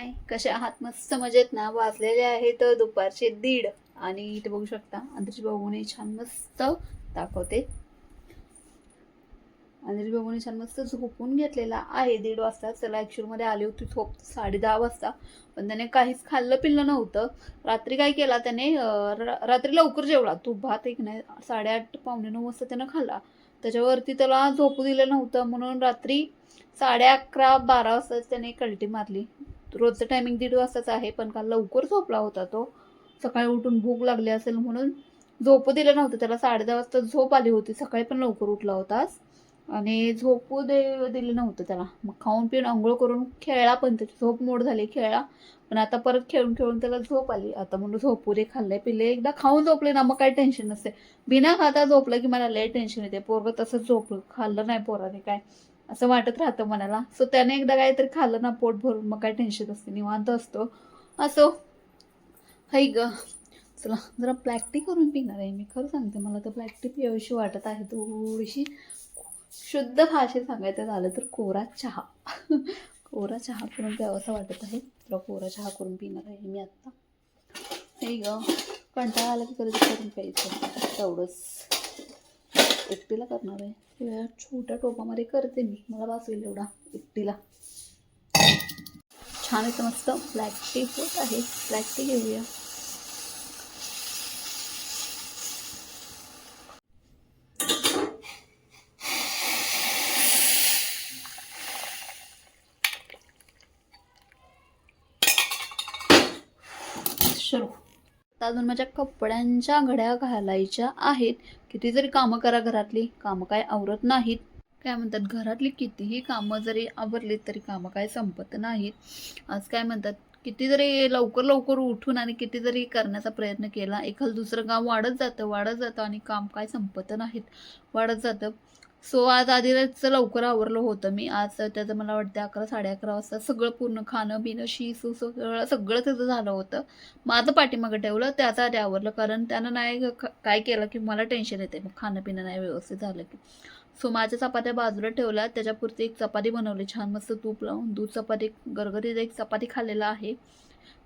हाय कसे आहात? मस्त मजेत ना? वाजलेले आहेत दुपारचे दीड. आणि इथे बघू शकता अंतरची बाबूने छान मस्त दाखवते. अंतरची बाबूने छान मस्त झोपून घेतलेला आहे दीड वाजता. त्याला ॲक्च्युअलमध्ये आली होती झोप साडे दहा वाजता. पण त्याने काहीच खाल्लं पिल्लं नव्हतं. रात्री काय केला त्याने? रात्री लवकर जेवला. तू भात एक नाही साडेआठ पावणे नऊ वाजता त्यानं खाल्ला. त्याच्यावरती त्याला झोपू दिलं नव्हतं. म्हणून रात्री साडे अकरा बारा वाजता त्याने कल्टी मारली. रोजचं टायमिंग दीड वाजताच आहे पण काल लवकर झोपला होता तो. सकाळी उठून भूक लागली असेल म्हणून झोप दिलं नव्हतं. त्याला साडे दहा वाजता झोप आली होती. सकाळी पण लवकर उठला होतास. आणि झोपू दे दिलं नव्हतं त्याला. मग खाऊन पिऊन आंघोळ करून खेळला पण त्याची झोप मोड झाली खेळला. पण आता परत खेळून खेळून त्याला झोप आली. आता म्हणून झोपू दे खाल्ले पिल्ले एकदा खाऊन झोपले ना मग काही टेन्शन नसते. बिना खाता झोपलं की मला लय टेन्शन येते. पोरगं तसंच झोपलं. खाल्लं नाही पोराने काय. असं वाटत राहतं मनाला. सो त्याने एकदा काहीतरी खाल्लं ना पोट भरून मग काय टेन्शन असते निवांत असतो. असो. है ग. चला जरा ब्लॅक टी करून पिणार आहे मी. खरं सांगते मला तर ब्लॅक टी पियावीशी वाटत आहे. थोडीशी शुद्ध भाषेत सांगायचं झालं तर कोरा चहा. कोरा चहा करून प्यावासा वाटत आहे. तुला कोरा चहा करून पिणार आहे मी आत्ता हे ग. कंटाळा आला की कधी करून प्यायचं. तेवढंच. एकटीला करणार आहे. या छोट्या टोपामध्ये करते मी. मला वाचवेल एवढा एकटीला. छान आहे मस्त. ब्लॅक टी होत आहे. ब्लॅक टी घेऊया. सुरू अजून माझ्या कपड्यांच्या घड्या घालायच्या आहेत. किती जरी कामं करा घरातली कामं काय आवरत नाहीत. काय म्हणतात घरातली कितीही कामं जरी आवरली तरी कामं काय संपत नाहीत. आज काय म्हणतात किती जरी लवकर लवकर उठून आणि किती जरी करण्याचा प्रयत्न केला एखादं दुसरं काम वाढत जातं वाढत जातं आणि काम काय संपत नाहीत. वाढत जातं. सो आज आधीच लवकर आवरलं होतं मी. आज त्याचं मला वाटतं अकरा साडे अकरा वाजता सगळं पूर्ण खाणं पिणं शी सु सगळं सगळं त्याचं झालं होतं. माझं पाठीमागं ठेवलं त्याचं आधी आवरलं. कारण त्यानं नाही काय केलं की मला टेन्शन येते मग खाणं पिणं नाही व्यवस्थित झालं की. सो माझ्या चपात्या बाजूला ठेवल्या. त्याच्यापुरती एक चपाती बनवली. छान मस्त तूप लावून दूध चपाती गरगरीत एक चपाती खाल्लेला आहे.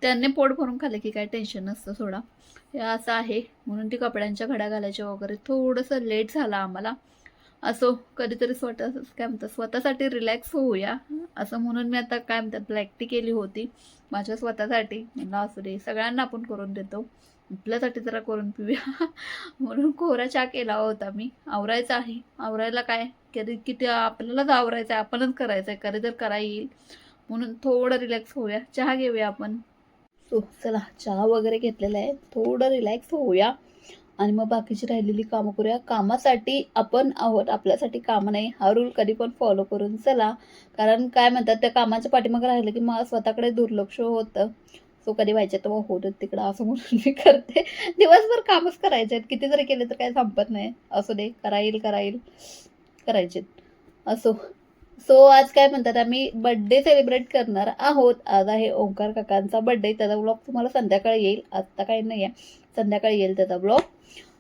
त्यांनी पोट भरून खाल्ले की काय टेन्शन नसतं थोडा हे असं आहे. म्हणून ती कपड्यांच्या घड्या घालायच्या वगैरे. थोडंसं लेट झालं आम्हाला. असो कधीतरी स्वतः काय म्हणतात स्वतःसाठी रिलॅक्स होऊया. असं म्हणून मी आता काय म्हणतात ब्लॅक टी केली होती. माझ्या स्वतःसाठी. म्हणलं असू दे सगळ्यांना आपण करून देतो. आपल्यासाठी जरा करून पिऊया. म्हणून कोरा चहा केला होता मी. आवरायचा आहे. आवरायला काय? कधी किती आपल्यालाच आवरायचं आहे आपणच करायचं आहे कधी तर करा येईल. म्हणून थोडं रिलॅक्स होऊया. चहा घेऊया आपण. सो चला चहा वगैरे घेतलेला आहे. थोडं रिलॅक्स होऊया. आणि मग बाकीची राहिलेली कामं करूया. कामासाठी आपण आहोत. आपल्यासाठी कामं नाही. हा रूल कधी पण फॉलो करून चला. कारण काय म्हणतात त्या कामाच्या पाठीमागे राहिलं की मला स्वतःकडे दुर्लक्ष होतं. सो कधी व्हायचे तर मग होतं तिकडं असं म्हणून मी करते. दिवसभर कामच करायचे आहेत. किती जरी केले तर काय संपत नाही. असू दे. करा येईल करा येईल करायचे असो. सो आज काय म्हणतात आम्ही बड्डे सेलिब्रेट करणार आहोत. आज आहे ओंकार काकांचा बड्डे त्याचा ब्लॉग तुम्हाला संध्याकाळी येईल. आत्ता काही नाही आहे संध्याकाळी येईल त्याचा ब्लॉग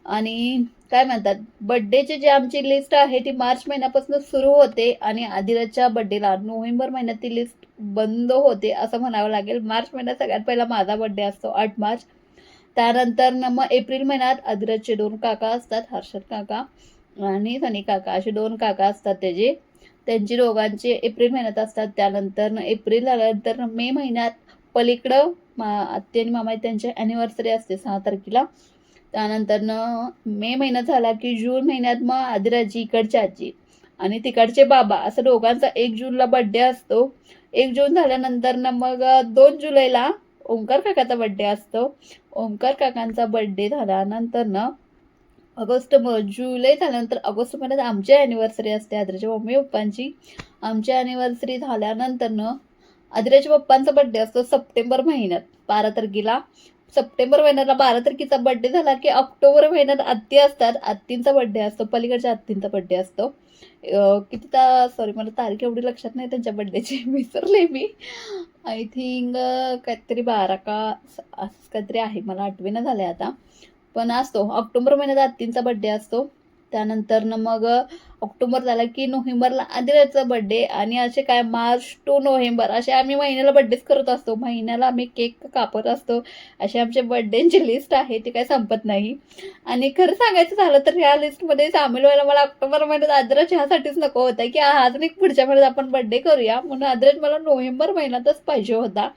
आणि काय म्हणतात बड्डेची जी आमची लिस्ट आहे ती मार्च महिन्यापासून सुरू होते आणि आदिराजच्या बड्डेला नोव्हेंबर महिन्यात ती लिस्ट बंद होते असं म्हणावं लागेल. मार्च महिन्यात सगळ्यात पहिला माझा बड्डे असतो आठ मार्च. त्यानंतर न मग एप्रिल महिन्यात आदिराजचे दोन काका असतात हर्षद काका आणि सनी काका. असे दोन काका असतात त्याचे. त्यांची दोघांचे एप्रिल महिन्यात असतात. त्यानंतर एप्रिल झाल्यानंतर मे महिन्यात पलीकडं मा आत्ते आणि मामा त्यांची ॲनिव्हर्सरी असते सहा तारखेला. त्यानंतर मे महिना झाला की जून महिन्यात मग आदिराजी इकडची आजी आणि तिकडचे बाबा. असं दोघांचा एक जूनला बड्डे असतो. एक जून झाल्यानंतर ना मग दोन जुलैला ओंकार काकाचा बड्डे असतो. ओंकार काकांचा बड्डे झाल्यानंतर ना ऑगस्ट म जुलै झाल्यानंतर ऑगस्ट महिन्यात आमची ॲनिव्हर्सरी असते आदिराच्या मम्मी पप्पांची. आमची ॲनिव्हर्सरी झाल्यानंतर ना आदिराच्या पप्पांचा बड्डे असतो सप्टेंबर महिन्यात. बारा तारखेला. सप्टेंबर महिन्याला बारा तारखेचा बड्डे झाला की ऑक्टोबर महिन्यात आत्ती असतात. आत्तींचा बड्डे असतो. पलीकडच्या आत्तींचा बड्डे असतो. किती ता सॉरी मला तारीख एवढी लक्षात नाही. त्यांच्या बड्डेची विसरले मी. आय थिंक काहीतरी बारा का असं काहीतरी आहे. मला आठवेना झालं आता. पण असतो. ऑक्टोबर महिन्यात आत्तींचा बड्डे असतो. त्यानंतर मग ऑक्टोबर झाला की नोव्हेंबरला आदिराचा बड्डे आणि असे काय मार्च टू नोव्हेंबर असे आम्ही महिन्याला बड्डेच करत असतो. महिन्याला आम्ही केक कापत असतो. असे आमचे बड्डेंची लिस्ट आहे ती काय संपत नाही. आणि खरं सांगायचं झालं तर ह्या लिस्टमध्ये सामील व्हायला मला ऑक्टोबर महिन्यात आदराज ह्यासाठीच नको होता की अजून एक पुढच्या महिन्यात आपण बड्डे करूया. म्हणून आदराज मला नोव्हेंबर महिन्यातच पाहिजे होता.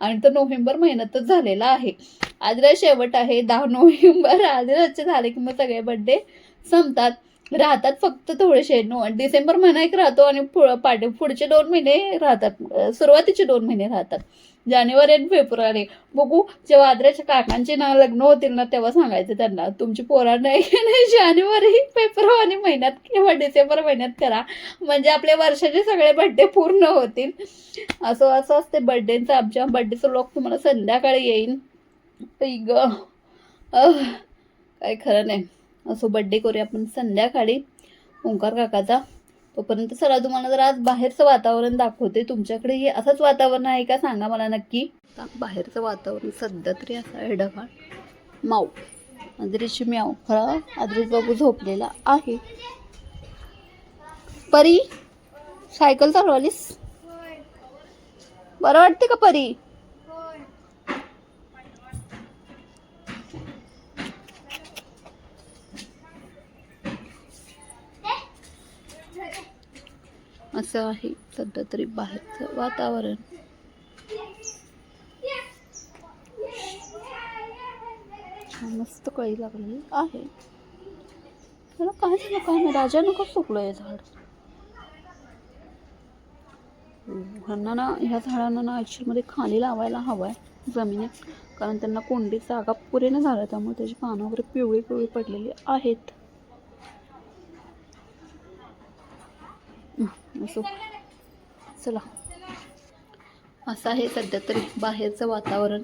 आणि तो नोव्हेंबर महिन्यातच झालेला आहे. आदराज शेवट आहे दहा नोव्हेंबर. आदराजचे झाले की मग सगळे बड्डे संपतात. राहतात फक्त थोडेसे. नो डिसेंबर महिना एक राहतो आणि पुढं पाठी पुढचे दोन महिने राहतात. सुरुवातीचे दोन महिने राहतात. जानेवारी आणि फेब्रुवारी. बघू जेव्हा आदऱ्याच्या काकांचे ना लग्न होतील ना तेव्हा सांगायचं त्यांना तुमची पोरा नाही नाही जानेवारी फेब्रुवारी महिन्यात किंवा डिसेंबर महिन्यात करा. म्हणजे आपले वर्षाचे सगळे बड्डे पूर्ण होतील. असं असं असते बड्डेचं आमच्या. बड्डेचं लोक तुम्हाला संध्याकाळी येईन. ग काय खरं नाही. असो बड्डे करूया आपण संध्याकाळी ओंकार काकाचा. तोपर्यंत चला तुम्हाला जर आज बाहेरचं वातावरण दाखवते. तुमच्याकडे हे असंच वातावरण आहे का? सांगा मला नक्की. बाहेरचं वातावरण सध्या तरी असं आहे ढगाळ माऊ. आदरीची म्याव खरं आदरीच बाबू झोपलेला आहे. परी सायकल चालवालीस? बरं वाटते का परी? असं आहे सध्या तरी बाहेरचं वातावरण. मस्त कळी लागलेली आहे. मला काय झालं काय नाही राजा का सुकलं हे झाड. ह्यांना ना ह्या झाडांना ना ॲक्च्युअलमध्ये खाली लावायला हवं आहे जमिनीत कारण त्यांना कोंडी जागा पुरेनं झाला त्यामुळे त्याची पानं वगैरे पिवळी पिवळी पडलेली आहेत. असो. चला. असं आहे सध्या तरी बाहेरचं वातावरण.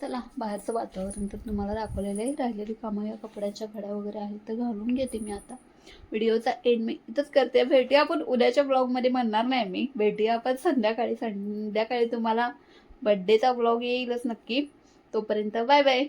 चला बाहेरचं वातावरण तर तुम्हाला दाखवलेलं आहे. राहिलेली कामं या कपड्याच्या घड्या वगैरे आहेत तर घालून घेते मी आता. व्हिडिओचा एंड मी इथंच करते. भेटूया आपण उद्याच्या ब्लॉगमध्ये म्हणणार नाही मी. भेटूया आपण संध्याकाळी. संध्याकाळी तुम्हाला बड्डेचा ब्लॉग येईलच नक्की. तोपर्यंत बाय बाय